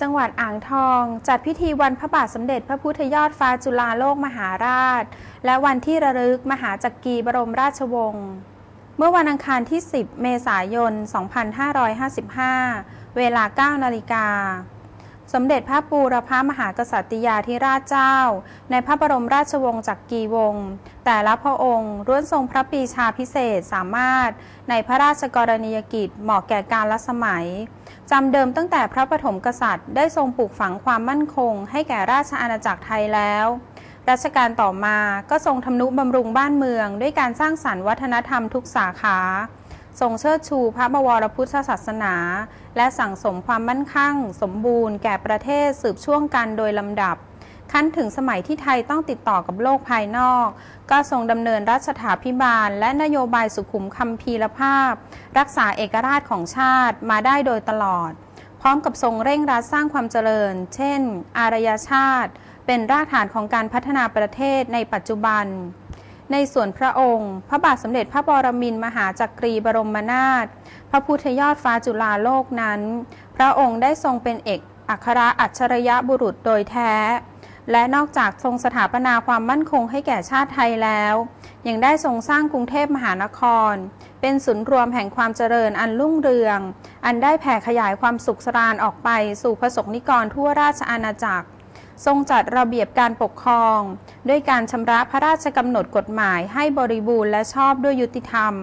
จังหวัดอ่างทอง จัดพิธีวันพระบาทสมเด็จพระพุทธยอดฟ้าจุฬาโลกมหาราช และวันที่ระลึกมหาจักรีบรมราชวงศ์เมื่อวันอังคารที่ 10 เมษายน 2555 เวลา 9 นาฬิกา สมเด็จพระปูรพามหากษัตริยาธิราชเจ้า ในพระบรมราชวงศ์จักรีวงศ์แต่ละพระองค์ร้วนทรงพระปีชาพิเศษสามารถ ในพระราชกรณียกิจเหมาะแก่การละสมัยจำเดิมตั้งแต่พระปฐมกษัตริย์ได้ทรงปลูกฝังความมั่นคง ให้แก่ราชอาณาจักรไทยแล้วรัชกาลต่อมาก็ทรงทำนุบำรุงบ้านเมือง ด้วยการสร้างสรรค์วัฒนธรรมทุกสาขา ทรงเชิดชูพระบวรพุทธศาสนา และสั่งสมความมั่นคงสมบูรณ์แก่ประเทศสืบช่วงกันโดยลำดับ ขั้นถึงสมัยที่ไทยต้องติดต่อกับโลกภายนอก ก็ทรงดำเนินรัชถาพิบาล และนโยบายสุขุมคำพีรภาพ รักษาเอกราชของชาติมาได้โดยตลอด พร้อมกับทรงเร่งรัดสร้างความเจริญ เช่น อารยชาติ เป็นรากฐานของการพัฒนาประเทศในปัจจุบัน ในส่วนพระองค์ พระบาทสมเด็จพระบรมินมหาจักรีบรมนาถพระพุทธยอดฟ้าจุฬาโลกนั้น พระองค์ได้ทรงเป็นเอกอัครอัจฉริยะบุรุษโดยแท้ และนอกจากทรงสถาปนาความมั่นคงให้แก่ชาติไทยแล้ว ยังได้ทรงสร้างกรุงเทพมหานคร เป็นศูนย์รวมแห่งความเจริญอันรุ่งเรือง อันได้แผ่ขยายความสุขสรานออกไปสู่พระสงฆ์นิกรทั่วราชอาณาจักร ทรงจัดระเบียบการปกครอง ด้วยการชำระพระราชกำหนดกฎหมายให้บริบูรณ์และชอบด้วยยุติธรรม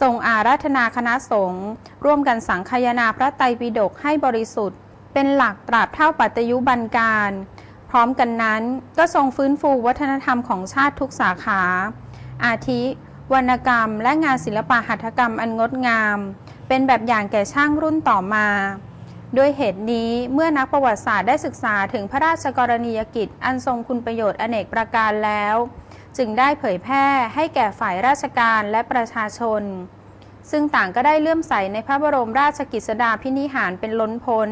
ทรงอาราธนาคณะสงฆ์ร่วมกันสังคายนาพระไตรปิฎกให้บริสุทธิ์ เป็นหลักตราบเท่าปัจจยุบันการ พร้อมกันนั้นก็ทรงฟื้นฟูวัฒนธรรมของชาติทุกสาขา อาทิ วรรณกรรม และงานศิลปะหัตถกรรมอันงดงาม เป็นแบบอย่างแก่ช่างรุ่นต่อมา ด้วยเหตุนี้เมื่อนักประวัติศาสตร์ได้ศึกษาถึงพระราชกรณียกิจ อันทรงคุณประโยชน์อเนกประการแล้ว จึงได้เผยแพร่ให้แก่ฝ่ายราชการและประชาชน ซึ่งต่างก็ได้เลื่อมใสในพระบรมราชกิจสดาพินิหารเป็นล้นพ้น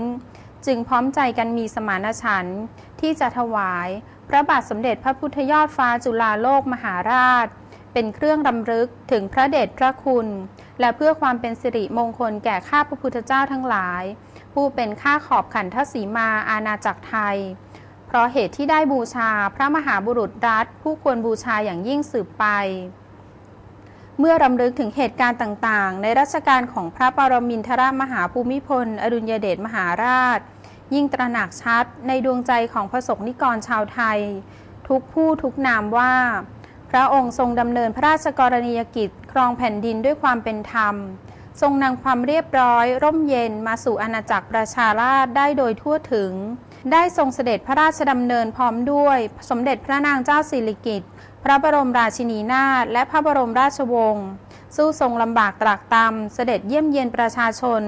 จึงพร้อมใจกันมีสมานฉันท์ที่จะถวาย พระบาทสมเด็จพระพุทธยอดฟ้าจุฬาโลกมหาราช เป็นเครื่องรำลึกถึงพระเดชพระคุณ และเพื่อความเป็นสิริมงคลแก่ข้าพระพุทธเจ้าทั้งหลาย ผู้เป็นข้าขอบขันทศีมาอาณาจักรไทย เพราะเหตุที่ได้บูชาพระมหาบุรุษรัฐ ผู้ควรบูชาอย่างยิ่งสืบไป เมื่อรำลึกถึงเหตุการณ์ต่างๆ ในรัชกาลของพระปรมินทรมหาภูมิพล อดุลยเดชมหาราช ยิ่งตระหนักชัดในดวงใจของพระสงฆ์นิกรชาวไทย ทุกผู้ทุกนามว่า ระองค์ทรงดำเนินพระราชกรณียกิจ ครองแผ่นดินด้วยความเป็นธรรม ทรงนำความเรียบร้อย ร่มเย็นมาสู่อาณาจักรประชาราชได้โดยทั่วถึง ได้ทรงเสด็จพระราชดำเนินพร้อมด้วย สมเด็จพระนางเจ้าสิริกิติ์พระบรมราชินีนาถและพระบรมราชวงศ์สู้ทรงลำบากตรากตรำเสด็จเยี่ยมเยียนประชาชน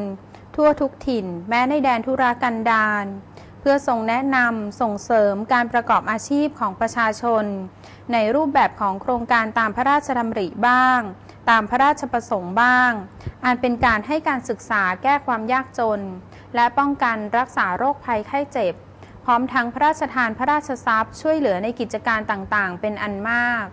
ทั่วทุกถิ่น แม้ในแดนทุรกันดาร พื่อทรงแนะนำส่งเสริมการประกอบอาชีพของประชาชน ในรูปแบบของโครงการตามพระราชดำริบ้าง ตามพระราชประสงค์บ้าง อันเป็นการให้การศึกษาแก้ความยากจน และป้องกันรักษาโรคภัยไข้เจ็บ พร้อมทั้งพระราชทานพระราชทรัพย์ช่วยเหลือในกิจการต่างๆ เป็นอันมาก